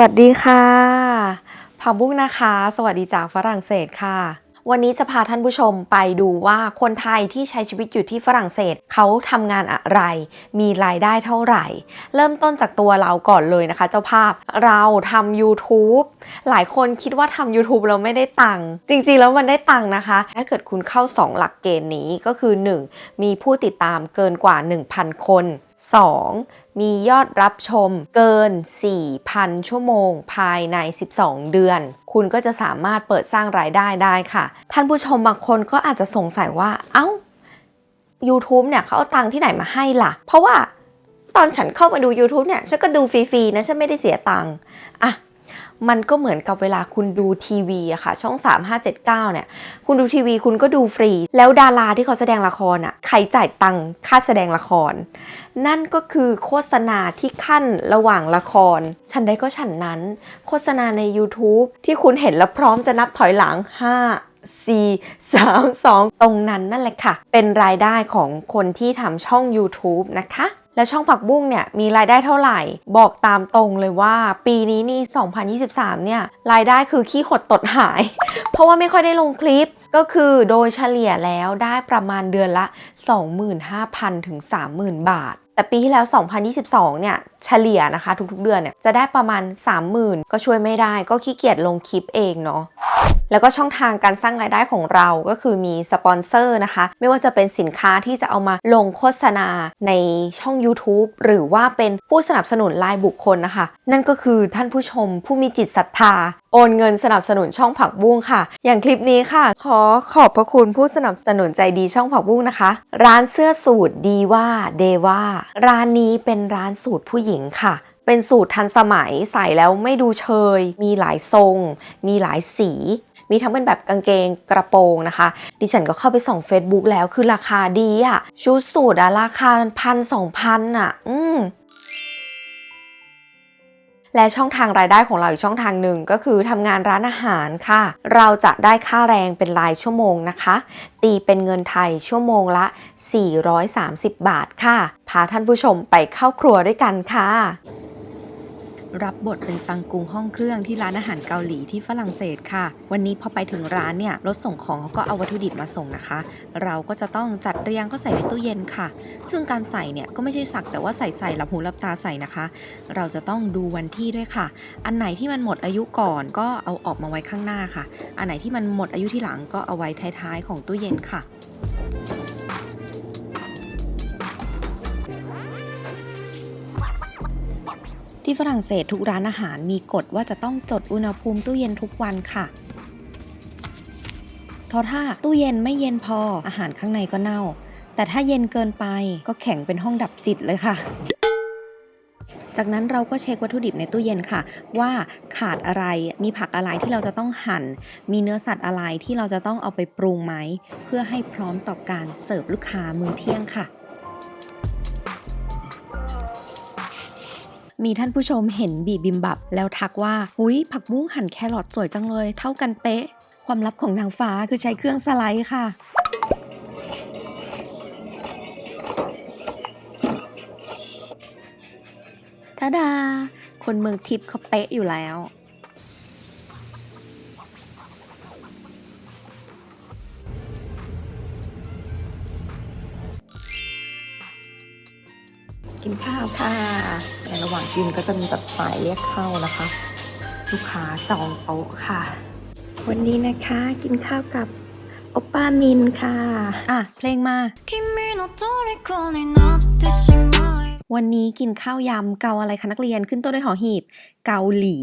วัสดีค่ะพาบุ้งนะคะ สวัสดีจากฝรั่งเศสค่ะ วันนี้จะพาท่านผู้ชมไปดูว่าคนไทยที่ใช้ชีวิตอยู่ที่ฝรั่งเศสเขาทำงานอะไร มีรายได้เท่าไหร่ เริ่มต้นจากตัวเราก่อนเลยนะคะ เจ้าภาพเราทำ YouTube หลายคนคิดว่าทำ YouTube เราไม่ได้ตังค์จริงๆ แล้วมันได้ตังค์นะคะ ถ้าเกิดคุณเข้า 2 หลักเกณฑ์นี้ก็คือ 1. มีผู้ติดตามเกินกว่า 1,000 คน 2. มียอดรับชมเกิน 4,000 ชั่วโมง ภายใน 12 เดือน คุณก็จะสามารถเปิดสร้างรายได้ได้ค่ะ ท่านผู้ชมบางคนก็อาจจะสงสัยว่า เอ้า YouTube เนี่ยเขาเอาตังค์ที่ไหนมาให้ล่ะ เพราะว่าตอนฉันเข้ามาดู YouTube เนี่ย ฉันก็ดูฟรีๆนะ ฉันไม่ได้เสียตังค์อะมันก็เหมือนกับเวลาคุณดูทีวีอะค่ะ ช่อง 3 5 7 9 เนี่ย คุณดูทีวีคุณก็ดูฟรี แล้วดาราที่เขาแสดงละครอะใครจ่ายตังค่าแสดงละคร นั่นก็คือโฆษณาที่ขั้นระหว่างละคร ฉันได้ก็ฉันนั้น โฆษณาใน YouTube ที่คุณเห็นแล้วพร้อมจะนับถอยหลัง 5 4 3 2 ตรงนั้นนั่นแหละค่ะ เป็นรายได้ของคนที่ทำช่อง YouTube นะคะ และช่องผักบุ้งเนี่ยมีรายได้เท่าไหร่ บอกตามตรงเลยว่าปีนี้นี่ 2023 เนี่ยรายได้คือขี้หดตดหาย เพราะว่าไม่ค่อยได้ลงคลิปก็คือโดยเฉลี่ยแล้วได้ประมาณเดือนละ 25,000 ถึง 30,000 บาท แต่ปีที่แล้ว 2022 เนี่ย เฉลี่ยนะคะ ทุกๆ เดือนเนี่ย จะได้ประมาณ 30,000 ก็ช่วยไม่ได้ ก็ขี้เกียจลงคลิปเองเนาะ แล้วก็ช่องทางการสร้างรายได้ของเราก็คือมีสปอนเซอร์นะคะ ไม่ว่าจะเป็นสินค้าที่จะเอามาลงโฆษณาในช่อง YouTube หรือว่าเป็นผู้สนับสนุนรายบุคคลนะคะ นั่นก็คือท่านผู้ชมผู้มีจิตศรัทธาโอนเงินสนับสนุนช่องผักบุ้งค่ะ อย่างคลิปนี้ค่ะ ขอขอบพระคุณผู้สนับสนุนใจดีช่องผักบุ้งนะคะ ร้านเสื้อสูตรดีว่าเดว่าร้านนี้เป็นร้านสูตรผู้หญิงค่ะ เป็นสูตรทันสมัยใส่แล้วไม่ดูเชย มีหลายทรง มีหลายสี มีทั้งเป็นแบบกางเกงกระโปรงนะคะ ดิฉันก็เข้าไปส่อง Facebook แล้วคือราคาดีอะชุดสูตรอะราคาพันสองพันอะอืมและช่องทางรายได้ของเราอีกช่องทางหนึ่งก็คือทำงานร้านอาหารค่ะ เราจะได้ค่าแรงเป็นรายชั่วโมงนะคะ ตีเป็นเงินไทยชั่วโมงละ 430 บาทค่ะ พาท่านผู้ชมไปเข้าครัวด้วยกันค่ะ รับบทเป็นซังกุงห้องเครื่องที่ร้านอาหารเกาหลีที่ฝรั่งเศสค่ะ วันนี้พอไปถึงร้านเนี่ยรถส่งของเขาก็เอาวัตถุดิบมาส่งนะคะ เราก็จะต้องจัดเรียงเขาใส่ในตู้เย็นค่ะ ซึ่งการใส่เนี่ยก็ไม่ใช่สักแต่ว่าใส่ใส่หลับหูหลับตาใส่นะคะ เราจะต้องดูวันที่ด้วยค่ะ อันไหนที่มันหมดอายุก่อนก็เอาออกมาไว้ข้างหน้าค่ะ อันไหนที่มันหมดอายุที่หลังก็เอาไว้ท้ายๆของตู้เย็นค่ะ ที่ฝรั่งเศสทุกร้านอาหารมีกฎว่าจะต้องจดอุณหภูมิตู้เย็นทุกวันค่ะเพราะถ้าตู้เย็นไม่เย็นพออาหารข้างในก็เน่า แต่ถ้าเย็นเกินไปก็แข็งเป็นห้องดับจิตเลยค่ะจากนั้นเราก็เช็ควัตถุดิบในตู้เย็นค่ะ ว่าขาดอะไรมีผักอะไรที่เราจะต้องหั่น มีเนื้อสัตว์อะไรที่เราจะต้องเอาไปปรุงไหม เพื่อให้พร้อมต่อการเสิร์ฟลูกค้ามื้อเที่ยงค่ะ มีท่านผู้ชมเห็นบีบิมบับ แล้วทักว่าหุยผักบุ้งหั่นแครอทสวยจังเลย เท่ากันเป๊ะ ความลับของนางฟ้าคือใช้เครื่องสไลด์ค่ะทาดา คนเมืองทิพย์เขาเป๊ะอยู่แล้วกินข้าวค่ะ ในระหว่างกินก็จะมีแบบสายเรียกเข้านะคะ ลูกค้าจองโต๊ะค่ะ วันนี้นะคะกินข้าวกับโอป้ามินค่ะ อะ เพลงมา วันนี้กินข้าวยำเกาอะไรคะนักเรียนขึ้นต้นด้วยหอหีบ เกาหลี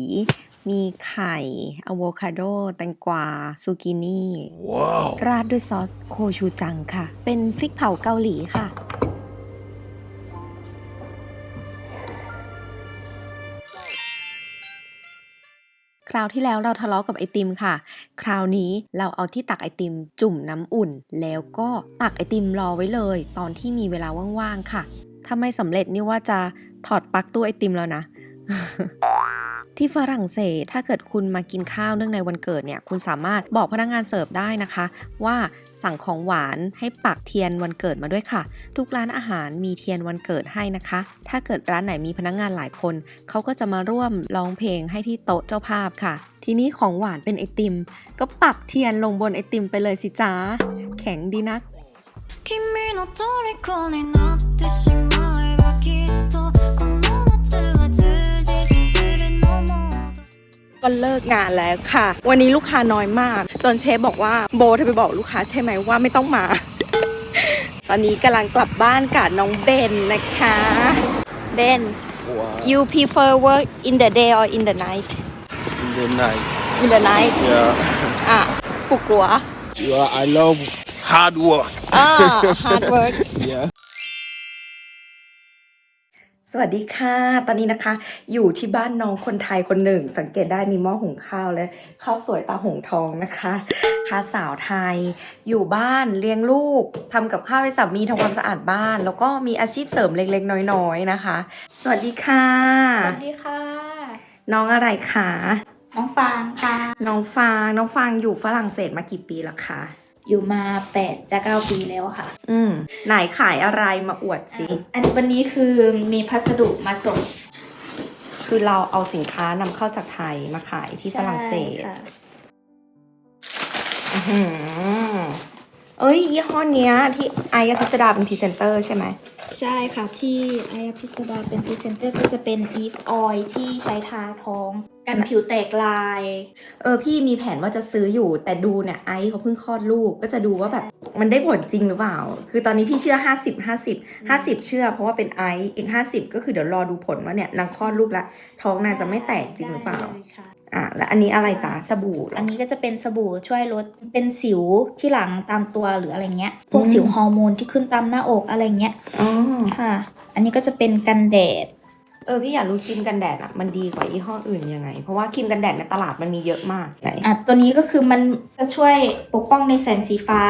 มีไข่อะโวคาโด แตงกวา ซูกินี่ wow. ราดด้วยซอสโคชูจังค่ะ เป็นพริกเผาเกาหลีค่ะ คราวที่แล้วเราทะเลาะกับไอติมค่ะ คราวนี้เราเอาที่ตักไอติมจุ่มน้ำอุ่น แล้วก็ตักไอติมรอไว้เลย ตอนที่มีเวลาว่างๆค่ะ ถ้าไม่สำเร็จนี่ว่าจะถอดปลั๊กตู้ไอติมแล้วนะ ที่ฝรั่งเศสถ้าเกิดคุณมากินข้าวเนื่องในวันเกิดเนี่ยคุณสามารถบอกพนักงานเสิร์ฟได้นะคะ ว่าสั่งของหวานให้ปักเทียนวันเกิดมาด้วยค่ะ ทุกร้านอาหารมีเทียนวันเกิดให้นะคะ ถ้าเกิดร้านไหนมีพนักงานหลายคน เขาก็จะมาร่วมร้องเพลงให้ที่โต๊ะเจ้าภาพค่ะ ทีนี้ของหวานเป็นไอติม ก็ปักเทียนลงบนไอติมไปเลยสิจ้าแข็งดีนัก ก็เลิกงานแล้วค่ะ วันนี้ลูกค้าน้อยมาก จนเชฟบอกว่าโบเธอไปบอกลูกค้าใช่ไหมว่าไม่ต้องมา ตอนนี้กำลังกลับบ้านกับน้องเบนนะคะเบน Wow. you prefer work in the day or in the night In the night. in the night Yeah. อะปุกกัว yeah. I love hard work. อ่า hard work Yeah. สวัสดีค่ะ ตอนนี้นะคะ อยู่ที่บ้านน้องคนไทยคนหนึ่ง สังเกตได้มีหม้อหุงข้าวและข้าวสวยตาหงทองนะคะค่ะสาวไทย อยู่บ้านเลี้ยงลูกทำกับข้าวให้สามีทำความสะอาดบ้าน แล้วก็มีอาชีพเสริมเล็กๆ น้อยๆนะคะ สวัสดีค่ะ สวัสดีค่ะ น้องอะไรคะน้องฟางค่ะ น้องฟางน้องฟางอยู่ฝรั่งเศสมากี่ปีแล้วคะ อยู่มาแปดจะเก้าปีแล้วค่ะ อืมไหนขายอะไรมาอวดสิอันวันนี้คือมีพัสดุมาส่งคือเราเอาสินค้านำเข้าจากไทยมาขายที่ฝรั่งเศสใช่ค่ะ อื้อหือ เอ้ยยี่ห้อเนี้ยที่ไออพิสดาเป็นพรีเซนเตอร์ใช่ไหมใช่ค่ะที่ไอพิสดาเป็นพรีเซนเตอร์ก็จะเป็น Eve Oil ที่ใช้ทาท้อง กันผิวแตกลาย เออพี่มีแผนว่าจะซื้ออยู่ แต่ดูเนี่ยไอเขาเพิ่งคลอดลูกก็จะดูว่าแบบมันได้ผลจริงหรือเปล่า คือตอนนี้พี่เชื่อ 50 50 50 เชื่อ เพราะว่าเป็นไออีก 50 ก็คือเดี๋ยวรอดูผลว่าเนี่ยนางคลอดลูกแล้วท้องนางจะไม่แตกจริงหรือเปล่า ได้ยค่ะ อะแล้วอันนี้อะไรจ๊ะสบู่เหรออันนี้ก็จะเป็นสบู่ช่วยลดเป็นสิวที่หลังตามตัวหรืออะไรเงี้ย พวกอืมสิวฮอร์โมนที่ขึ้นตามหน้าอกอะไรเงี้ยอ๋อค่ะ อันนี้ก็จะเป็นกันแดด เออพี่อยากรู้ครีมกันแดดอะมันดีกว่ายี่ห้ออื่นยังไง เพราะว่าครีมกันแดดในตลาดมันมีเยอะมากไหนอะตัวนี้ก็คือมันจะช่วยปกป้องในแสงสีฟ้า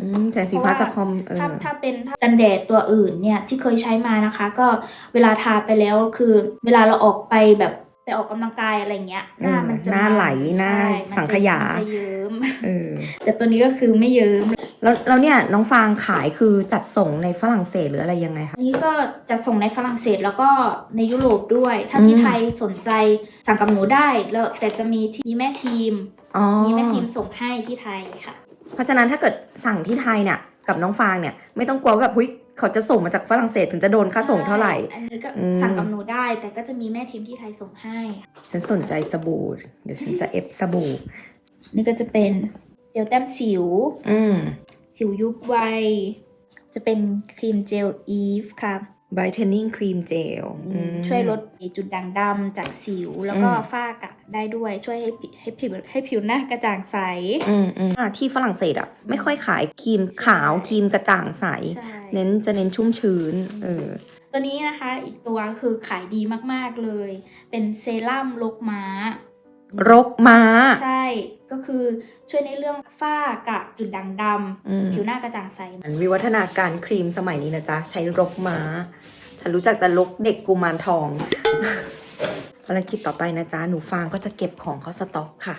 อืมแสงสีฟ้าจากคอมเออถ้าถ้าเป็นกันแดดตัวอื่นเนี่ยที่เคยใช้มานะคะ ก็เวลาทาไปแล้วคือ เวลาเราออกไปแบบ ไปออกกำลังกายอะไรเงี้ยหน้ามันจะหน้าไหลหน้าใช่มันจะสังขยามันจะเยิ้มเออแต่ตัวนี้ก็คือไม่เยิ้มแล้วแล้วเนี่ยน้องฟางขายคือจัดส่งในฝรั่งเศสหรืออะไรยังไงคะอันนี้ก็จะส่งในฝรั่งเศสแล้วก็ในยุโรปด้วย ถ้าที่อืมไทยสนใจสั่งกับหนูได้แล้วแต่จะมีที่มีแม่ทีมอ๋อมีแม่ทีมส่งให้ที่ไทยค่ะ เพราะฉะนั้นถ้าเกิดสั่งที่ไทยเนี่ยกับน้องฟางเนี่ยไม่ต้องกลัวว่าแบบหุ้ย เขาจะส่งมาจากฝรั่งเศสถึงจะโดนค่าส่งเท่าไหร่ใช่อันนี้ก็อืมสั่งกับหนูได้ แต่ก็จะมีแม่ทีมที่ไทยส่งให้ ฉันสนใจสบู่ เดี๋ยวฉันจะเอฟสบู่ นี่ก็จะเป็นเจลแต้มสิว อืมสิวยุบไว จะเป็นครีมเจลอีฟค่ะ brightening cream gel อืมช่วยลดจุดด่างดำจากสิว แล้วก็อืมฝ้ากระได้ด้วยช่วยให้ผิวให้ผิวให้ผิวหน้ากระจ่างใสอืมอืมอะที่ฝรั่งเศสอะ ไม่ค่อยขายครีมขาวใช่ครีมกระจ่างใสใช่เน้นจะเน้นชุ่มชื้นเออตัวนี้นะคะอีกตัวคือขายดีมากๆเลย เป็นเซรั่มลกม้า รกม้า ใช่ ก็คือช่วยในเรื่องฝ้ากระจุดด่างดอืมำผิวหน้ากระจ่างใสมันวิวัฒนาการครีมสมัยนี้นะจ๊ะ ใช้รกม้า ฉันรู้จักแต่รกเด็กกุมารทองภารกิจต่อไปนะจ๊ะ หนูฟางก็จะเก็บของเข้าสต็อกค่ะ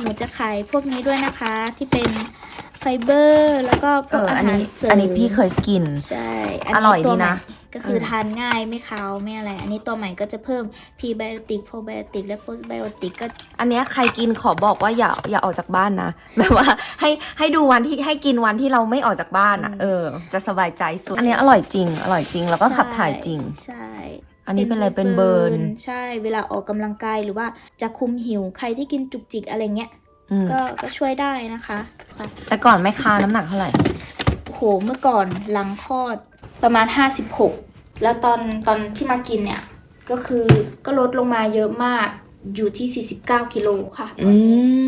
หนูจะขายพวกนี้ด้วยนะคะ ที่เป็นไฟเบอร์ แล้วก็พเอวกออาอันหารนี้เสริมอันนี้พี่เคยกิน ใช่ อร่อยตัวดีนะใหม่ ก็คืออมทานง่ายไม่คาวไม่อะไร อันนี้ตัวใหม่ก็จะเพิ่มพรีไบโอติกโปรไบโอติกและโพสไบโอติกก็อันเนี้ยใครกินขอบอกว่าอย่าอย่าออกจากบ้านนะแบบว่าให้ให้ดูวันที่ให้กินวันที่เราไม่ออกจากบ้านอะอืมเออ จะสบายใจสุด อันเนี้ยอร่อยจริง อร่อยจริงแล้วก็ขับถ่ายจริง ใช่อันนี้เป็นอะไรเป็นเบิร์นใช่เวลาออกกำลังกายหรือว่าจะคุมหิวใครที่กินจุกจิกอะไรเงี้ยอืมก็ก็ช่วยได้นะคะค่ะแต่ก่อนแม่ค้าน้ำหนักเท่าไหร่โหเมื่อก่อนหลังคลอดประมาณ56 แล้วตอนตอนที่มากินเนี่ย ก็คือก็ลดลงมาเยอะมากอยู่ที่ 49กิโลค่ะอื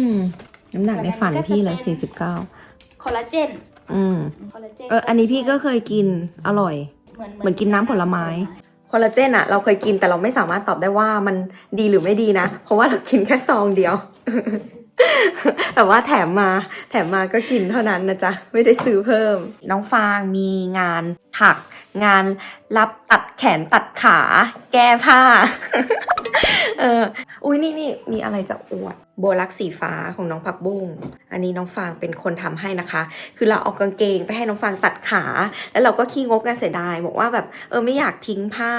ม น้ำหนักในฝันพี่เลยก็จะเป็นสี่สิบเก้าคอลลาเจน อืม คอลลาเจน เออ อันนี้พี่ก็เคยกิน อร่อย เหมือนเหมือนกินน้ำผลไม้ คอลลาเจนอะเราเคยกินแต่เราไม่สามารถตอบได้ว่ามันดีหรือไม่ดีนะ เพราะว่าเรากินแค่ซองเดียว แต่ว่าแถมมาแถมมาก็กินเท่านั้นนะจ๊ะ ไม่ได้ซื้อเพิ่ม น้องฟางมีงานถัก งานรับตัดแขนตัดขา แก้ผ้า เออ อุ้ยนี่นี่มีอะไรจะอวด โบลักสีฟ้าของน้องผักบุ้งอันนี้น้องฟางเป็นคนทำให้นะคะ คือเราเอากางเกงไปให้น้องฟางตัดขา แล้วเราก็ขี้งกกันเสียดาย บอกว่าแบบเออไม่อยากทิ้งผ้า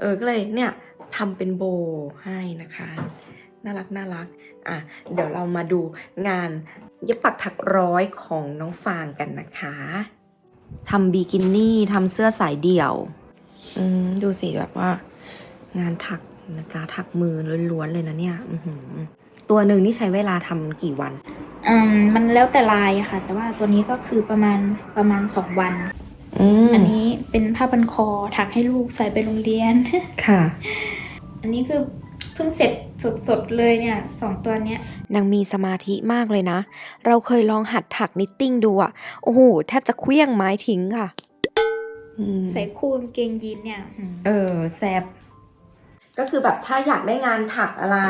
เออก็เลยเนี่ยทำเป็นโบให้นะคะ น่ารักน่ารัก อะเดี๋ยวเรามาดูงานเย็บปักถักร้อยของน้องฟางกันนะคะทำบิกินี่ทำเสื้อสายเดี่ยวอืมดูสิแบบว่า งานถักนะจ๊ะถักมือล้วนๆเลยนะเนี่ยอือหือตัวหนึ่งนี่ใช้เวลาทำกี่วันอืมมันแล้วแต่ลายอะค่ะ แต่ว่าตัวนี้ก็คือประมาณประมาณสองวันอืมอันนี้เป็นผ้าพันคอถักให้ลูกใส่ไปโรงเรียนค่ะ อันนี้คือ เพิ่งเสร็จสดๆเลยเนี่ยสองตัวเนี้ยนางมีสมาธิมากเลยนะ เราเคยลองหัดถักนิตติ้งดูอะโอ้โหแทบจะเคลี้ยงไม้ทิ้งค่ะอืมใส่คู่กางเกงยีนเนี่ยอืมเออแซบก็คือแบบถ้าอยากได้งานถักอะไร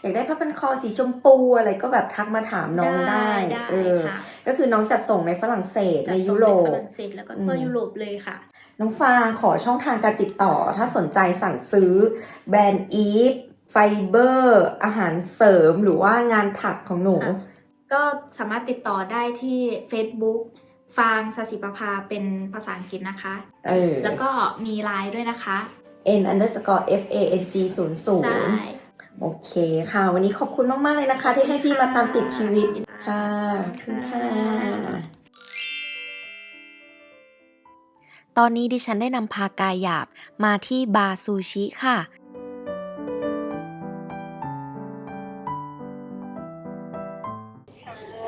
อยากได้ผ้าพันคอสีชมพูอะไรก็แบบทักมาถามน้องได้ได้เออ ค่ะก็คือน้องจัดส่งในฝรั่งเศสจัดในส่งยุโรป ฝรั่งเศสแล้วก็ทั่วอืม ยุโรปเลยค่ะ น้องฟางขอช่องทางการติดต่อ ถ้าสนใจสั่งซื้อแบรนด์อีฟ ไฟเบอร์ อาหารเสริมหรือว่างานถักของหนู ค่ะ ก็สามารถติดต่อได้ที่ Facebook ฟางสสิประภาเป็นภาษาอังกฤษนะคะ เออ แล้วก็มีไลน์ด้วยนะคะ n underscore f a n g 0 ใช่ 0โอเคค่ะ วันนี้ขอบคุณมาก ๆ เลยนะคะ ที่ให้พี่มาตามติดชีวิตค่ะขอบคุณค่ะ ตอนนี้ดิฉันได้นำพากายหยาบมาที่บาร์ซูชิค่ะ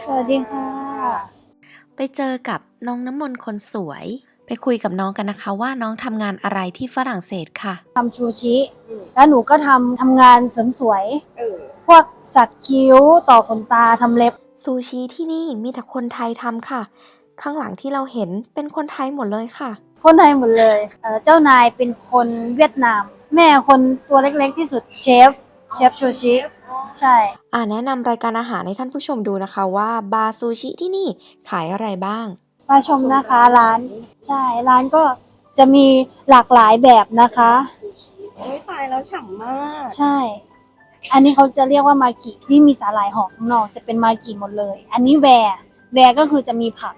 สวัสดีค่ะ ไปเจอกับน้องน้ำมนต์คนสวย ไปคุยกับน้องกันนะคะ ว่าน้องทำงานอะไรที่ฝรั่งเศสค่ะ ทำชูชิแล้วหนูก็ทำทำงานเสริมสวยพวกสักคิ้วต่อขนตาทำเล็บ ซูชิที่นี่มีแต่คนไทยทำค่ะ ข้างหลังที่เราเห็นเป็นคนไทยหมดเลยค่ะ คนไทยหมดเลยเอ่อเจ้านายเป็นคนเวียดนาม แม่คนตัวเล็กๆที่สุดเชฟ เชฟชูชิ ใช่ อ่าแนะนำรายการอาหารให้ท่านผู้ชมดูนะคะว่าบาร์ซูชิที่นี่ขายอะไรบ้าง มาชมนะคะร้าน ใช่ร้านก็จะมีหลากหลายแบบนะคะ โอ้ยตายแล้วฉ่ำมาก ใช่ อันนี้เขาจะเรียกว่ามากิที่มีสาหร่ายห่อข้างนอกจะเป็นมากิหมดเลย อันนี้แวร์แวร์ก็คือจะมีผัก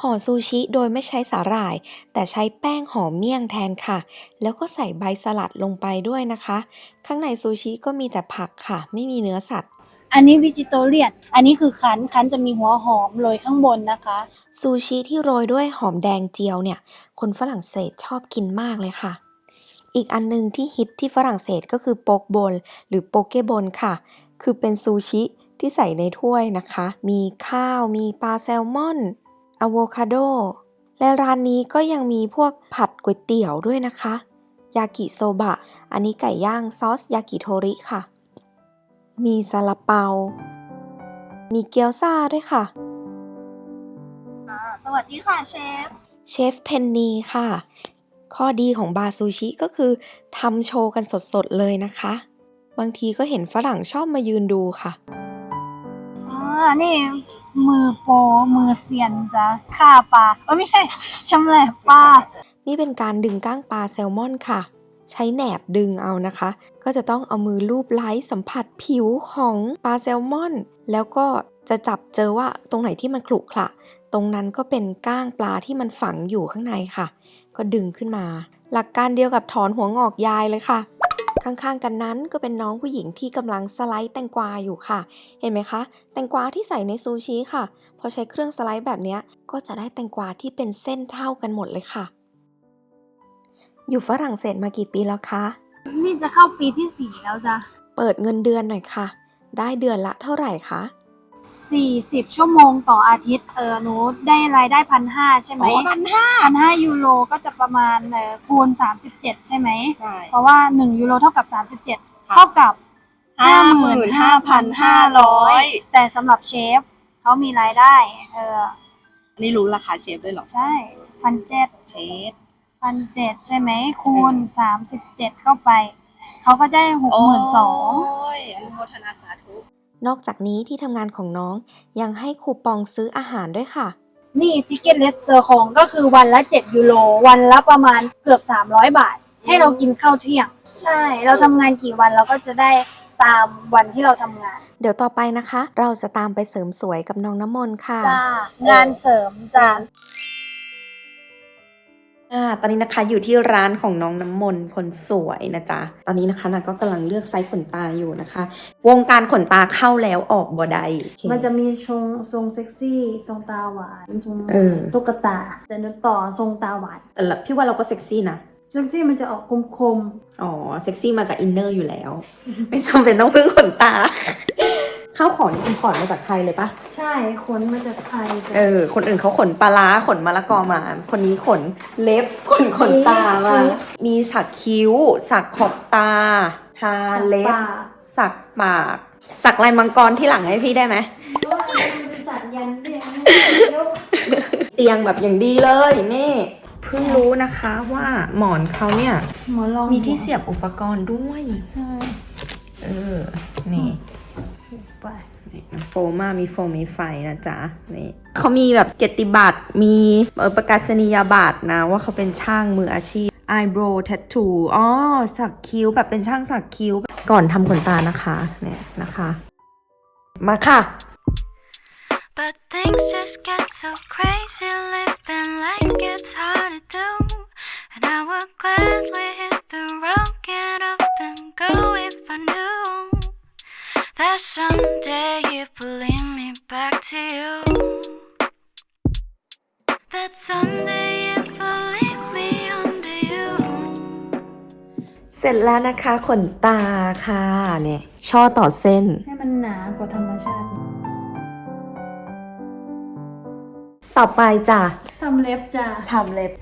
ห่อซูชิโดยไม่ใช้สาหร่าย แต่ใช้แป้งห่อเมี่ยงแทนค่ะ แล้วก็ใส่ใบสลัดลงไปด้วยนะคะ ข้างในซูชิก็มีแต่ผักค่ะ ไม่มีเนื้อสัตว์อันนี้วิจิโตเรียน อันนี้คือคั้น คั้นจะมีหัวหอมโรยข้างบนนะคะ ซูชิที่โรยด้วยหอมแดงเจียวเนี่ย คนฝรั่งเศสชอบกินมากเลยค่ะ อีกอันหนึงที่ฮิตที่ฝรั่งเศสก็คือโปกโบลหรือโปเกบลค่ะ คือเป็นซูชิที่ใส่ในถ้วยนะคะ มีข้าว มีปลาแซลมอน อะโวคาโด และร้านนี้ก็ยังมีพวกผัดก๋วยเตี๋ยวด้วยนะคะ ยากิโซบะ อันนี้ไก่ย่างซอสยากิโทริค่ะ มีซาลาเปา มีเกี๊ยวซ่าด้วยค่ะ สวัสดีค่ะเชฟ เชฟเพนนีค่ะ ข้อดีของบาร์ซูชิก็คือทำโชว์กันสดๆเลยนะคะ บางทีก็เห็นฝรั่งชอบมายืนดูค่ะ อ่านี่มือโปรมือเซียนจ้ะฆ่าปลาเอ้ยไม่ใช่ชำแหละปลานี่เป็นการดึงก้างปลาแซลมอนค่ะ ใช้แหนบดึงเอานะคะ ก็จะต้องเอามือลูบไล้สัมผัสผิวของปลาแซลมอน แล้วก็จะจับเจอว่าตรงไหนที่มันขรุขระตรงนั้นก็เป็นก้างปลาที่มันฝังอยู่ข้างในค่ะ ก็ดึงขึ้นมา หลักการเดียวกับถอนหัวงอกยายเลยค่ะ ข้างๆกันนั้นก็เป็นน้องผู้หญิงที่กำลังสไลด์แตงกวาอยู่ค่ะ เห็นไหมคะ แตงกวาที่ใส่ในซูชิค่ะ พอใช้เครื่องสไลด์แบบเนี้ยก็จะได้แตงกวาที่เป็นเส้นเท่ากันหมดเลยค่ะ อยู่ฝรั่งเศสมากี่ปีแล้วคะ นี่จะเข้าปีที่สี่แล้วจ้ะ เปิดเงินเดือนหน่อยค่ะ ได้เดือนละเท่าไหร่คะ สี่สิบชั่วโมงต่ออาทิตย์เออหนูได้รายได้พันห้าใช่ไหมอ๋อพันห้าพันห้ายูโรก็จะประมาณเอ่อคูณสามสิบเจ็ดใช่ไหมใช่เพราะว่าหนึ่งยูโรเท่ากับสามสิบเจ็ดค่ะเท่ากับห้าหมื่นห้าพันห้าร้อยแต่สำหรับเชฟเขามีรายได้เอออันนี้รู้ราคาเชฟด้วยเหรอใช่พันเจ็ดเชฟพันเจ็ดใช่ไหมคูณสามสิบเจ็ดเข้าไป เขาก็ได้หกหมื่นสองโอ้ยอนุโมทนาสาธุ นอกจากนี้ที่ทำงานของน้องยังให้คูปองซื้ออาหารด้วยค่ะ นี่จิกเก็ตเลสเตอร์ของก็คือวันละ 7 ยูโร วันละประมาณเกือบ 300 บาท ให้เรากินข้าวเที่ยง ใช่ เราทำงานกี่วันเราก็จะได้ตามวันที่เราทำงาน เดี๋ยวต่อไปนะคะ เราจะตามไปเสริมสวยกับน้องน้ำมนต์ค่ะ จ้างานเสริมจ้า อ่าตอนนี้นะคะอยู่ที่ร้านของน้องน้ำมนต์คนสวยนะจ๊ะ ตอนนี้นะคะนางก็กำลังเลือกไซส์ขนตาอยู่นะคะ วงการขนตาเข้าแล้วออกบ่ได้โอเคมันจะมีทรงทรงเซ็กซี่ทรงตาหวานทรงเออตุ๊กตา แต่หนูต่อทรงตาหวานแต่ละพี่ว่าเราก็เซ็กซี่นะเซ็กซี่มันจะออกคมอ๋อเซ็กซี่มาจากอินเนอร์อยู่แล้ว ไม่จำเป็นต้องพึ่งขนตา ข้าวของนี่อินพอร์ตมาจากไทยเลยปะๆใช่ขนมาจากไทยจ้ะเออ คนอื่นเขาขนปลาร้าขนมะละกอมา คนนี้ขนเล็บขนขนตามา มีสักคิ้ว สักขอบตา ทาเล็บปากสักปาก สักลายมังกรที่หลังให้พี่ได้ไหมว่ามันเป็นสัญญาณเรียกเตียงแบบอย่างดีเลยนี่เพิ่งรู้นะคะว่าหมอนเขาเนี่ยหมอลองมีที่เสียบอุปกรณ์ด้วยใช่เออนี่ไปนี่น้ำ โปมามีโฟมมีไฟนะจ๊ะนี่เขามีแบบเกียรติบัตรมีประกาศนียบัตรนะ ว่าเขาเป็นช่างมืออาชีพ eyebrow tattoo อ๋อ สักคิ้วแบบเป็นช่างสักคิ้ว ก่อนทำขนตานะคะ เนี่ยนะคะ มาค่ะ But things just get so crazy, living life gets hard to do. And I would gladly hit the road, get up and go if I knew that someday you'd bring me back to you. That someday you'd believe me under you. เสร็จแล้วนะคะขนตาค่ะเนี่ยช่อต่อเส้น ให้มันหนากว่าธรรมชาติ ต่อไปจ้ะทำเล็บจ้ะทำเล็บ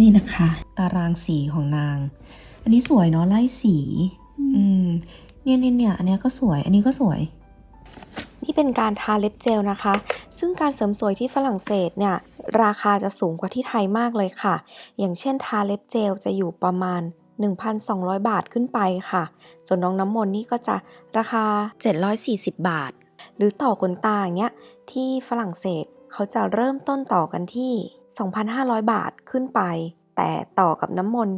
นี่นะคะ ตารางสีของนาง อันนี้สวยเนาะไล่สี อืม เนี่ยเนี่ยเนี่ยอันเนี้ยก็สวย อันนี้ก็สวย นี่เป็นการทาเล็บเจลนะคะ ซึ่งการเสริมสวยที่ฝรั่งเศสเนี่ย ราคาจะสูงกว่าที่ไทยมากเลยค่ะ อย่างเช่นทาเล็บเจลจะอยู่ประมาณ 1,200 บาทขึ้นไปค่ะ ส่วนน้องน้ำมนต์นี่ก็จะราคา 740 บาท หรือต่อขนตาอย่างเงี้ยที่ฝรั่งเศสเขาจะเริ่มต้นต่อกันที่ 2,500 บาทขึ้นไป แต่ต่อกับน้ำมนต์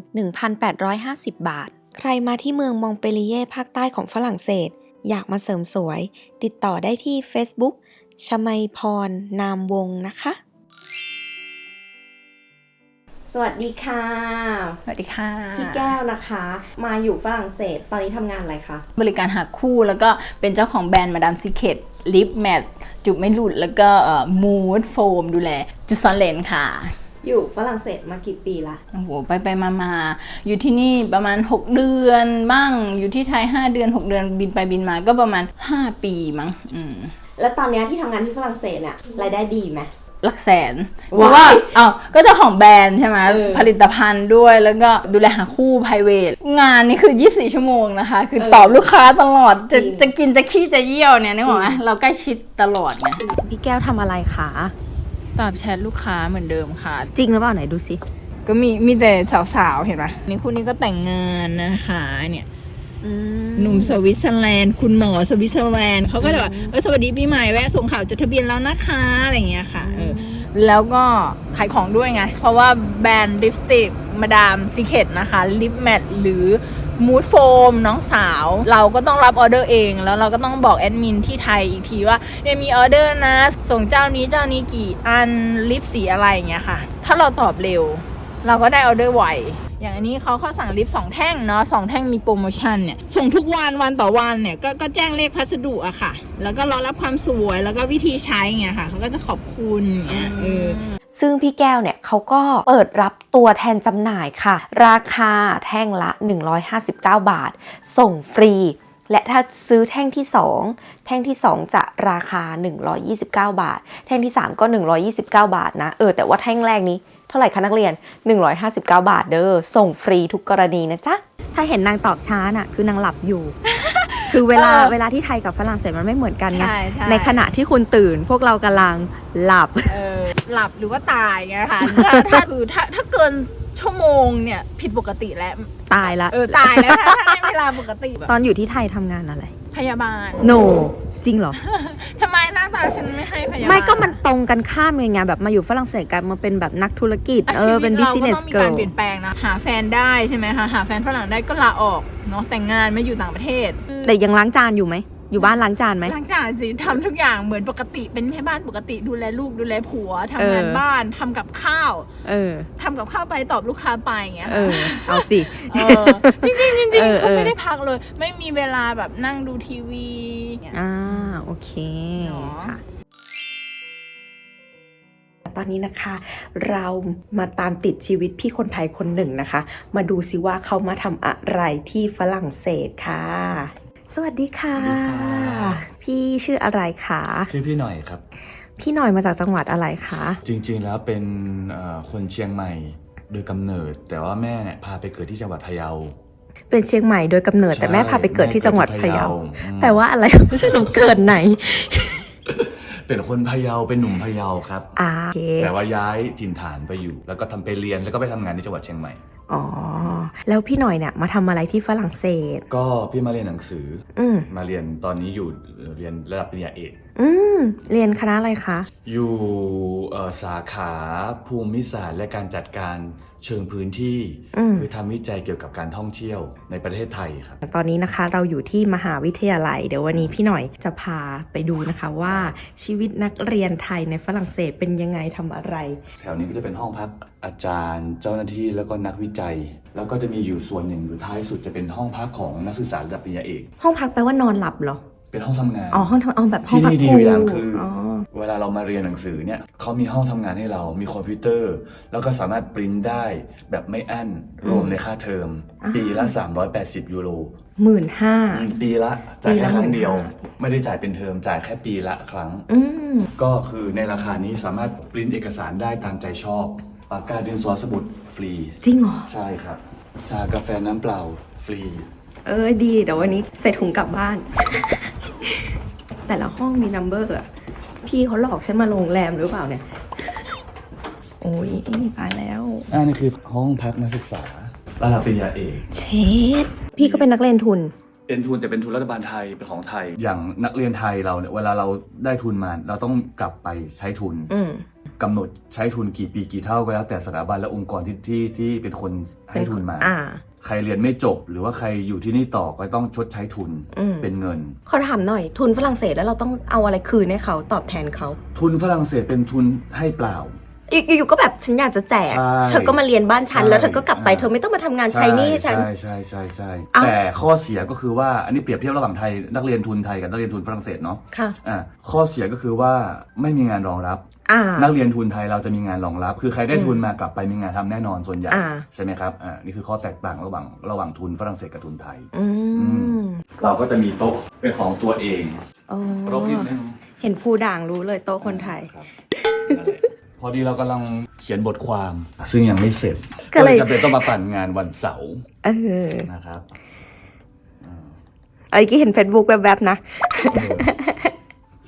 1,850 บาท ใครมาที่เมืองมองเปลีเย่ภาคใต้ของฝรั่งเศส อยากมาเสริมสวย ติดต่อได้ที่ Facebook ชมัยพร นามวงศ์นะคะ สวัสดีค่ะ สวัสดีค่ะ พี่แก้วนะคะ มาอยู่ฝรั่งเศสตอนนี้ทำงานอะไรคะ บริการหาคู่แล้วก็เป็นเจ้าของแบรนด์มาดามซิเคตลิปแมทจุบไม่หลุดแล้วก็มูดโฟมดูแลจุดซอนเลนค่ะ อยู่ฝรั่งเศสมากี่ปีละโอ้โหไปไปมามาอยู่ที่นี่ประมาณ 6 เดือนบ้าง อยู่ที่ไทย 5 เดือน 6 เดือนบินไปบินมาก็ประมาณ 5 ปีมั้งอืมแล้วตอนเนี้ยที่ทำงานที่ฝรั่งเศสเนี่ยรายได้ดีไหมหลักแสนเพว้ายราะว่าอ้าวก็เจ้าของแบรนด์ใช่ไหมเออผลิตภัณฑ์ด้วยแล้วก็ดูแลหาคู่ p r i v a t งานนี่คือ 24 ชั่วโมงนะคะ คือเออตอบลูกค้าตลอดจะจริงจะกินจะขี้จะเยี่ยวเนี่ยนึกออกไหมจริงเราใกล้ชิดตลอดไงพี่แก้วทำอะไรคะ ตอบแชทลูกค้าเหมือนเดิมค่ะ จริงหรือเปล่าไหนดูสิ ก็มีมีแต่สาวๆ เห็นไหมนี่คู่นี้ก็แต่งงานนะคะเนี่ยหนุ่มสวิตเซอร์แลนด์ คุณหมอสวิตเซอร์แลนด์เขาก็จะแบบเออสวัสดีปีใหม่แวะส่งข่าวจดทะเบียนแล้วนะคะอะไรอย่างเงี้ยค่ะเออแล้วก็ขายของด้วยไง เพราะว่าแบรนด์ลิปสติกมาดามซิเคตนะคะลิปแมทหรือ มูดโฟมน้องสาว เราก็ต้องรับออเดอร์เอง แล้วเราก็ต้องบอกแอดมินที่ไทยอีกทีว่าเนี่ยมีออเดอร์นะ ส่งเจ้านี้เจ้านี้กี่อันลิปสีอะไรอย่างเงี้ยค่ะ ถ้าเราตอบเร็ว เราก็ได้ออเดอร์ไว อย่างอันนี้เขาเขาสั่งลิปสองแท่งเนาะสองแท่งมีโปรโมชั่นเนี่ยส่งทุกวันวันต่อวันเนี่ยก็ก็แจ้งเลขพัสดุอะค่ะ แล้วก็รอรับความสวยแล้วก็วิธีใช้เงี้ยค่ะเขาก็จะขอบคุณเงี้ยเออซึ่งพี่แก้วเนี่ยเขาก็เปิดรับตัวแทนจำหน่ายค่ะ ราคาแท่งละ 159 บาท ส่งฟรี และถ้าซื้อแท่งที่ 2 แท่งที่ 2 จะราคา 129 บาท แท่งที่ 3 ก็ 129 บาทนะ เออ แต่ว่าแท่งแรกนี้ ท่าไหร่คะนักเรียน 159 บาทเด้อส่งฟรีทุกกรณีนะจ๊ะ ถ้าเห็นนางตอบช้าน่ะ คือนางหลับอยู่ คือเวลาเออเวลาที่ไทยกับฝรั่งเศสมันไม่เหมือนกันไงใช่ใช่ในขณะที่คุณตื่น พวกเรากำลังหลับ เออหลับหรือว่าตายไงค่ะถ้าถ้าคือถ้าถ้าเกิน ชั่วโมงเนี่ยผิดปกติแล้วตายละ เออตายแล้วถ้าถ้าในเวลาปกติแบบตอนอยู่ที่ไทยทำงานอะไร พยาบาล โน จริงเหรอ ทำไมหน้าตาฉันไม่ให้พยาบาลไม่ก็มันตรงกันข้ามไงแบบมาอยู่ฝรั่งเศสกันมาเป็นแบบนักธุรกิจอะเออ เป็น ชีวิตเราก็ business ต้องมีการ girl เปลี่ยนแปลงนะหาแฟนได้ใช่ไหมคะหาแฟนฝรั่งได้ก็ลาออกเนาะแต่งงานไม่อยู่ต่างประเทศ แต่ยังล้างจานอยู่ไหม อยู่บ้านล้างจานไหม ล้างจานสิทำทุกอย่างเหมือนปกติเป็นแม่บ้านปกติดูแลลูกดูแลผัวทำงานเออ บ้านทำกับข้าวเออ ทำกับข้าวไปตอบลูกค้าไปอย่างเงี้ย เออ เอาสิ เออจริงๆจริงเออๆเขาเออไม่ได้พักเลย ไม่มีเวลาแบบนั่งดูทีวีอย่างเงี้ย อ่าโอเคเนาะ ค่ะ ตอนนี้นะคะ เรามาตามติดชีวิตพี่คนไทยคนหนึ่งนะคะ มาดูซิว่าเขามาทำอะไรที่ฝรั่งเศสค่ะ สวัสดีค่ะ สวัสดีค่ะ พี่ชื่ออะไรคะ ชื่อพี่หน่อยครับ พี่หน่อยมาจากจังหวัดอะไรคะ จริงๆแล้วเป็นเอ่อคนเชียงใหม่โดยกำเนิด แต่ว่าแม่เนี่ยพาไปเกิดที่จังหวัดพะเยาเป็นเชียงใหม่โดยกำเนิดแต่แม่พาไปเกิดที่จังหวัดพะเยาอืมแปลว่าอะไร ไม่ใช่หนูเกิดไหน เป็นคนพะเยาเป็นหนุ่มพะเยาครับ อ่าโอเคแต่ว่าย้ายถิ่นฐานไปอยู่ แล้วก็ทำไปเรียนแล้วก็ไปทำงานที่จังหวัดเชียงใหม่ อ๋อ แล้วพี่หน่อยเนี่ยมาทำอะไรที่ฝรั่งเศส ก็พี่มาเรียนหนังสืออืม มาเรียนตอนนี้อยู่เรียนระดับปริญญาเอกอืม เรียนคณะอะไรคะ อยู่เอ่อสาขาภูมิศาสตร์และการจัดการเชิงพื้นที่ อืม คือทำวิจัยเกี่ยวกับการท่องเที่ยวในประเทศไทยครับ ตอนนี้นะคะเราอยู่ที่มหาวิทยาลัย เดี๋ยววันนี้พี่หน่อยจะพาไปดูนะคะว่าชีวิตนักเรียนไทยในฝรั่งเศสเป็นยังไงทำอะไร แถวนี้ก็จะเป็นห้องพักอาจารย์เจ้าหน้าที่แล้วก็นักวิจัย แล้วก็จะมีอยู่ส่วนหนึ่งอยู่ท้ายสุดจะเป็นห้องพักของนักศึกษาระดับปริญญาเอก ห้องพักแปลว่านอนหลับเหรอ เป็นห้องทำงาน อ๋อห้องทำเอาแบบห้องที่พักนี่ดีครูอย่างคือออ๋อเวลาเรามาเรียนหนังสือเนี่ยเขามีห้องทำงานให้เรา มีคอมพิวเตอร์ แล้วก็สามารถปริ้นได้แบบไม่อั้น รวมในค่าเทอม อ่า ปีละ 380 ยูโรหมื่นห้าอืมปีละ จ่ายปีแค่ละครั้งเดียว15,000ไม่ได้จ่ายเป็นเทอม จ่ายแค่ปีละครั้ง อืม ก็คือในราคานี้สามารถปริ้นเอกสารได้ตามใจชอบปากกาดินสอสมุดฟรี จริงเหรอ ใช่ครับ ชากาแฟน้ำเปล่าฟรี เออดี เดี๋ยววันนี้ใส่ถุงกลับบ้าน แต่ละห้องมีนัมเบอร์อะพี่เขาหลอกฉันมาโรงแรมหรือเปล่าเนี่ย โอ้ยตายแล้วอ่านี่คือห้องพักนักศึกษาระดับปริญญาเอกเชดพี่ก็เป็นนักเรียนทุน เป็นทุนแต่เป็นทุนรัฐบาลไทยเป็นของไทย อย่างนักเรียนไทยเราเนี่ยเวลาเราได้ทุนมา เราต้องกลับไปใช้ทุนอืม กำหนดใช้ทุนกี่ปีกี่เท่าก็แล้วแต่สถาบันและองค์กรที่ที่ที่เป็นคนให้ทุนมา อ่า ใครเรียนไม่จบ หรือว่าใครอยู่ที่นี่ต่อก็ต้องชดใช้ทุนอืมเป็นเงิน ขอถามหน่อยทุนฝรั่งเศสแล้วเราต้องเอาอะไรคืนให้เขาตอบแทนเขา ทุนฝรั่งเศสเป็นทุนให้เปล่า อยู่อยู่ๆก็แบบฉันอยากจะแจก ใช่เธอก็มาเรียนบ้านฉัน ใช่แล้วเธอก็กลับไป อ่า เธอไม่ต้องมาทำงานใช้หนี่ให้ฉัน ใช่ใช่ใช่ใช่เอ้า แต่ข้อเสียก็คือว่าอันนี้เปรียบเทียบระหว่างไทยนักเรียนทุนไทยกับนักเรียนทุนฝรั่งเศสเนาะค่ะ อ่าข้อเสียก็คือว่าไม่มีงานรองรับ อ่า นักเรียนทุนไทยเราจะมีงานรองรับ คือใครได้อืมทุนมากลับไปมีงานทำแน่นอนส่วนใหญ่อ่า ใช่ไหมครับอ่านี่คือข้อแตกต่างระหว่างระหว่างทุนฝรั่งเศสกับทุนไทย อืมเราก็จะมีโต๊ะเป็นของตัวเองอ๋อรบนิดนึงเห็นภูด่างรู้เลยโต๊ะคนไทย ครับนั่นแหละ พอดีเรากำลังเขียนบทความ ซึ่งยังไม่เสร็จก็ก็เลเลย ยจะเป็นต้องมาปั่นงานวันเสาร์เออนะครับอ่าไอ้กี้เห็น Facebook แวบๆนะ เออ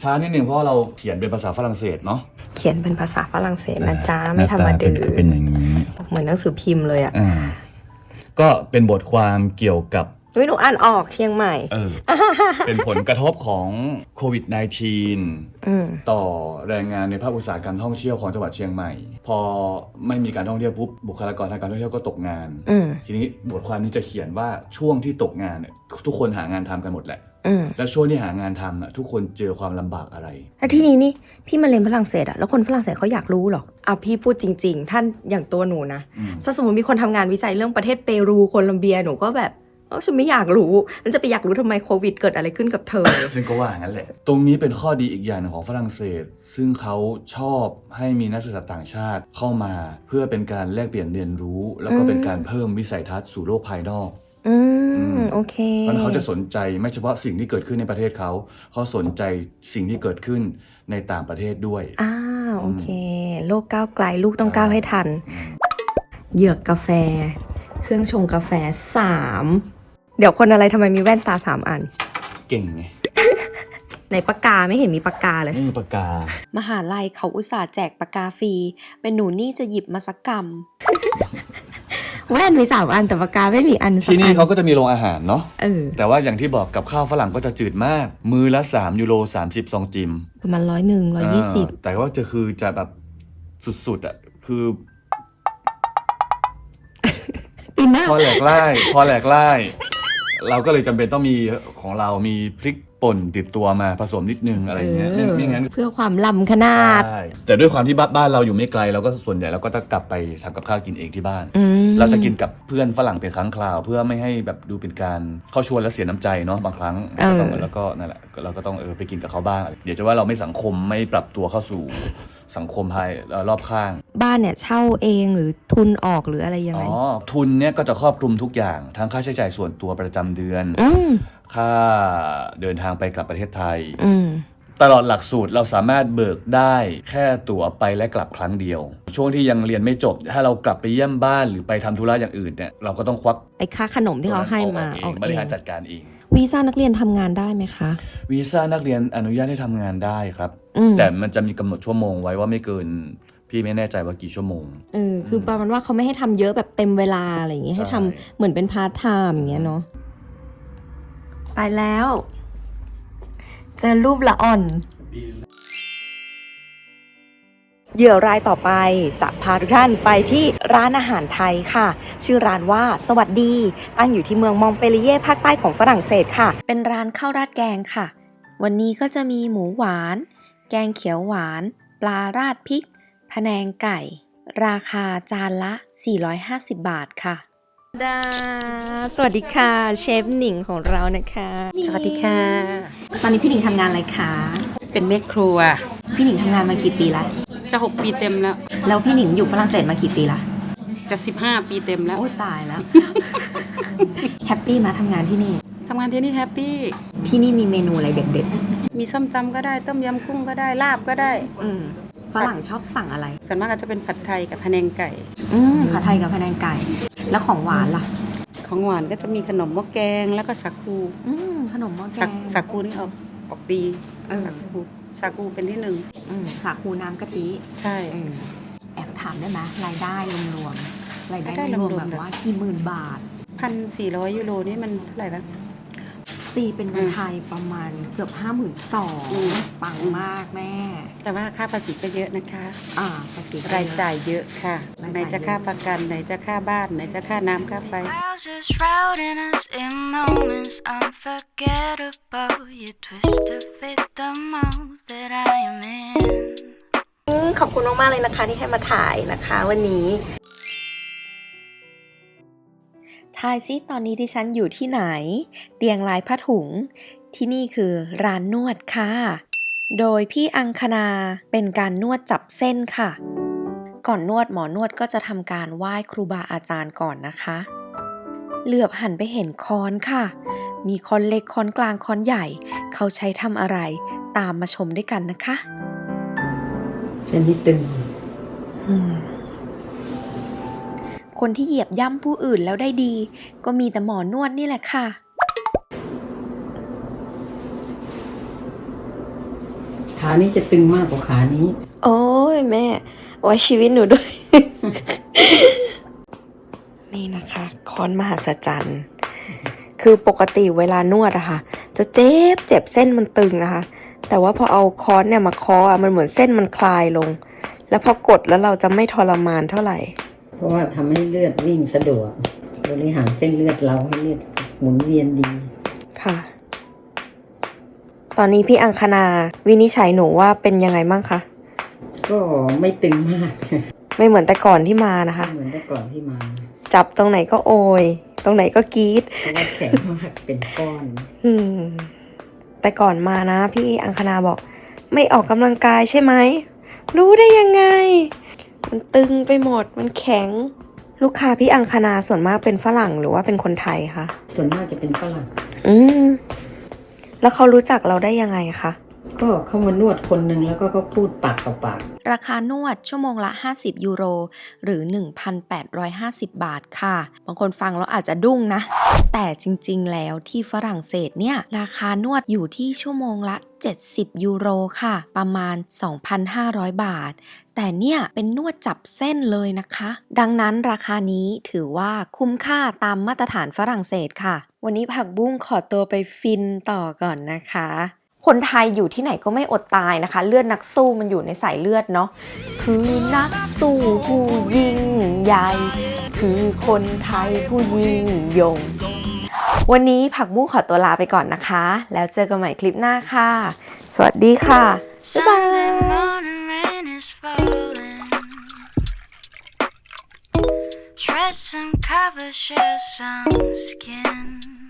ช้านิดนึงเพราะว่าเราเขียนเป็นภาษาฝรั่งเศสเนาะเขียนเป็นภาษาฝรั่งเศสนะจ๊ะหไม่น้ธรรมตดาเป็นเป็นอย่างนี้ เหมือนหนังสือพิมพ์เลยอะอ่าก็เป็นบทความเกี่ยวกับ เฮ้ยหนูอ่านออกเชียงใหม่ เออ เป็นผลกระทบของโควิด -19 อืมต่อแรงงานในภาคอุตสาหกรรมท่องเที่ยวของจังหวัดเชียงใหม่ พอไม่มีการท่องเที่ยวปุ๊บบุคลากรทางการท่องเที่ยวก็ตกงานอืมทีนี้บทความนี้จะเขียนว่าช่วงที่ตกงานเนี่ยทุกคนหางานทำกันหมดแหละอืมแล้วช่วงที่หางานทำน่ะทุกคนเจอความลำบากอะไรแล้วที่นี้นี่พี่มาเรียนฝรั่งเศสอะแล้วคนฝรั่งเศสเขาอยากรู้เหรออะพี่พูดจริง ๆ ท่านอย่างตัวหนูนะอืมถ้าสมมติมีคนทำงานวิจัยเรื่องประเทศเปรูโคลัมเบียหนูก็แบบเออฉันไม่อยากรู้มันจะไปอยากรู้ทำไมโควิด เกิดอะไรขึ้นกับเธอซึ่งก็ว่างั้นแหละ ตรงนี้เป็นข้อดีอีกอย่างหนึ่งของฝรั่งเศส ซึ่งเขาชอบให้มีนักศึกษาต่างชาติเข้ามา เพื่อเป็นการแลกเปลี่ยนเรียนรู้ แล้วก็เป็นการเพิ่มวิสัยทัศน์สู่โลกภายนอกอือืมมโอเคมันเขาจะสนใจไม่เฉพาะสิ่งที่เกิดขึ้นในประเทศเขา เขาสนใจสิ่งที่เกิดขึ้นในต่างประเทศด้วยอ่าโอเค โลกก้าวไกลลูกต้องก้าวให้ทันอืมเหยือกกาแฟ เครื่องชงกาแฟสาม เดี๋ยวคนอะไรทำไมมีแว่นตาสามอัน เก่งไงในปากกาไม่เห็นมีปากกาเลย ไม่มีปากกา มหาลัยเขาอุตส่าห์แจกปากกาฟรี เป็นหนูนี่จะหยิบมาสักกรรมแว่นมีสามอันแต่ปากกาไม่มีอันสักที่นี่อัเขาก็จะมีโรงอาหารเนาะ เออ แต่ว่าอย่างที่บอกกับข้าวฝรั่งก็จะจืดมาก มือละ 3 ยูโร30ซองจิมประมาณร้อยหนึ่งร้อยยี่สิบาแต่ว่าจะคือจะแบบสุดๆอะ คือปีหน้าพอแหลกไล่พอแหลกไล่ เราก็เลยจำเป็นต้องมีของเรามีพริกป่นติดตัวมาผสมนิดนึงอะไรอย่างเงี้ยไม่ไม่งั้น เพื่อความล้ำขนาด ใช่แต่ด้วยความที่บ้านบ้านเราอยู่ไม่ไกลเราก็ส่วนใหญ่เราก็จะกลับไปทำกับข้าวกินเองที่บ้าน อืม เราจะกินกับเพื่อนฝรั่งเป็นครั้งคราว เพื่อไม่ให้แบบดูเป็นการเข้าชวนแล้วเสียน้ำใจเนาะบางครั้งเออก็ต้องแล้วก็นั่นแหละเราก็ต้องเออไปกินกับเขาบ้าง เดี๋ยวจะว่าเราไม่สังคมไม่ปรับตัวเข้าสู่ สังคมภายเอ่อรอบข้าง บ้านเนี่ยเช่าเองหรือทุนออกหรืออะไรยังอ๋ไง อ ทุนเนี่ยก็จะครอบคลุมทุกอย่าง ทั้งค่าใช้จ่ายส่วนตัวประจำเดือน อืม ค่าเดินทางไปกลับประเทศไทย อืม ตลอดหลักสูตรเราสามารถเบิกได้แค่ตั๋วไปและกลับครั้งเดียว ช่วงที่ยังเรียนไม่จบ ถ้าเรากลับไปเยี่ยมบ้านหรือไปทำธุระอย่างอื่นเนี่ยเราก็ต้องควักไอ้ค่าขนมที่เขาให้มาเอออกงเองบริหารจัดการเอง วีซ่านักเรียนทำงานได้ไหมคะ วีซ่านักเรียนอนุญาตให้ทำงานได้ครับอืม แต่มันจะมีกำหนดชั่วโมงไว้ว่าไม่เกิน พี่ไม่แน่ใจว่ากี่ชั่วโมงเออคือประมาณว่าเขาไม่ให้ทำเยอะแบบเต็มเวลาอะไรอย่างงี้ใช่ให้ทำเหมือนเป็นพาร์ทไทม์อย่างเงี้ยเนาะตายแล้ว เจอรูปละอ่อน เหยื่อรายต่อไปจะพาทุกท่านไปที่ร้านอาหารไทยค่ะ ชื่อร้านว่าสวัสดี ตั้งอยู่ที่เมืองมองเปลีเย่ภาคใต้ของฝรั่งเศสค่ะ เป็นร้านข้าวราดแกงค่ะ วันนี้ก็จะมีหมูหวาน แกงเขียวหวาน ปลาราดพริกพะแนงไก่ ราคาจานละ 450 บาทค่ะดาสวัสดีค่ะ เชฟหนิงของเรานะคะ สวัสดีค่ะ ตอนนี้พี่หนิงทำงานอะไรคะ เป็นแม่ครัว พี่หนิงทำงานมากี่ปีแล้วจะหกปีเต็มแล้ว แล้วพี่หนิงอยู่ฝรั่งเศสมากี่ปีละ จะสิบห้าปีเต็มแล้ว โอ้ยตายแล้ว แฮปปี้มาทำงานที่นี่ ทำงานที่นี่แฮปปี้ ที่นี่มีเมนูอะไรเด็ด มีส้มตำก็ได้ต้มยำกุ้งก็ได้ลาบก็ได้ๆอืมฝรั่งชอบสั่งอะไร ส่วนมากก็จะเป็นผัดไทยกับพะแนงไก่ อืมผัดไทยกับพะแนงไก่ แล้วของหวานล่ะ ของหวานก็จะมีขนมหม้อแกงแล้วก็สาคูอืมขนมหม้อแกสางสาคูนี่ออกออกดีเออสาคูสาคูเป็นที่หนึ่งอืมสาคูน้ำกะทิใช่อืมแอบถามได้ไหมรายได้รวมๆรายได้รายได้รวมรวๆมๆ แบบว่ากี่หมื่นบาท พันสี่ร้อยยูโรนี่มันเท่าไหร่ละ ตีเป็นเงินอืมไทยประมาณเกือบห้าหมื่นสองอืม ปังมากแม่ แต่ว่าค่าภาษีก็เยอะนะคะ อ่าภาษีก็เยอะ รายจ่ายเยอะค่ะ รายจ่ายไหนจะค่าประกัน ไหนจะค่าบ้าน ไหนจะค่าน้ำค่าไฟ Clouds just routing us in moments unforgettable. You twist to fit the mold that I am in. อืมขอบคุณมาก ๆ เลยนะคะที่ให้มาถ่ายนะคะวันนี้ ทายซิตอนนี้ที่ฉันอยู่ที่ไหน เตียงลายผ้าถุง ที่นี่คือร้านนวดค่ะ โดยพี่อังคณาเป็นการนวดจับเส้นค่ะ ก่อนนวดหมอนวดก็จะทำการไหว้ครูบาอาจารย์ก่อนนะคะ เหลือบหันไปเห็นค้อนค่ะ มีค้อนเล็กค้อนกลางค้อนใหญ่ เขาใช้ทำอะไร ตามมาชมด้วยกันนะคะเส้นที่ตึง อืม คนที่เหยียบย่ำผู้อื่นแล้วได้ดี ก็มีแต่หมอนวดนี่แหละค่ะขานี้จะตึงมากกว่าขานี้ โอ้ยแม่ ไว้ชีวิตหนูด้วย นี่นะคะค้อนมหัศจรรย์ คือปกติเวลานวดอะค่ะ จะเจ็บเจ็บเส้นมันตึงนะคะ แต่ว่าพอเอาค้อนเนี่ยมาเคาะอะมันเหมือนเส้นมันคลายลง แล้วพอกดแล้วเราจะไม่ทรมานเท่าไหร่ เพราะว่าทำให้เลือดวิ่งสะดวก บริหารเส้นเลือดเราให้เลือดหมุนเวียนดี ค่ะ ตอนนี้พี่อังคณาวินิจฉัยหนูว่าเป็นยังไงบ้างคะ ก็ไม่ตึงมาก ไม่เหมือนแต่ก่อนที่มานะคะ เหมือนแต่ก่อนที่มา จับตรงไหนก็โอย ตรงไหนก็กรีดเพราะว่าแข็งมากเป็นก้อน อืม แต่ก่อนมานะ พี่อังคณาบอก ไม่ออกกำลังกายใช่ไหม รู้ได้ยังไง มันตึงไปหมด มันแข็ง ลูกค้าพี่อังคณาส่วนมากเป็นฝรั่งหรือว่าเป็นคนไทยคะ ส่วนมากจะเป็นฝรั่ง อืม แล้วเขารู้จักเราได้ยังไงคะ ก็เข้ามานวดคนหนึ่งแล้วก็เขาพูดปากต่อปาก ราคานวดชั่วโมงละ 50 ยูโร หรือ 1,850 บาทค่ะ บางคนฟังแล้วอาจจะดุ้งนะ แต่จริงๆ แล้วที่ฝรั่งเศสเนี่ย ราคานวดอยู่ที่ชั่วโมงละ 70 ยูโรค่ะ ประมาณ 2,500 บาท แต่เนี่ยเป็นนวดจับเส้นเลยนะคะ ดังนั้นราคานี้ถือว่าคุ้มค่าตามมาตรฐานฝรั่งเศสค่ะ วันนี้ผักบุ้งขอตัวไปฟินต่อก่อนนะคะ คนไทยอยู่ที่ไหนก็ไม่อดตายนะคะ เลือดนักสู้มันอยู่ในสายเลือดเนาะคือนักสู้ผู้ยิ่งใหญ่ คือคนไทยผู้ยิ่งยงวันนี้ผักบุ้งขอตัวลาไปก่อนนะคะ แล้วเจอกันใหม่คลิปหน้าค่ะ สวัสดีค่ะ บ๊ายบาย falling. Dress some cover, share some skin.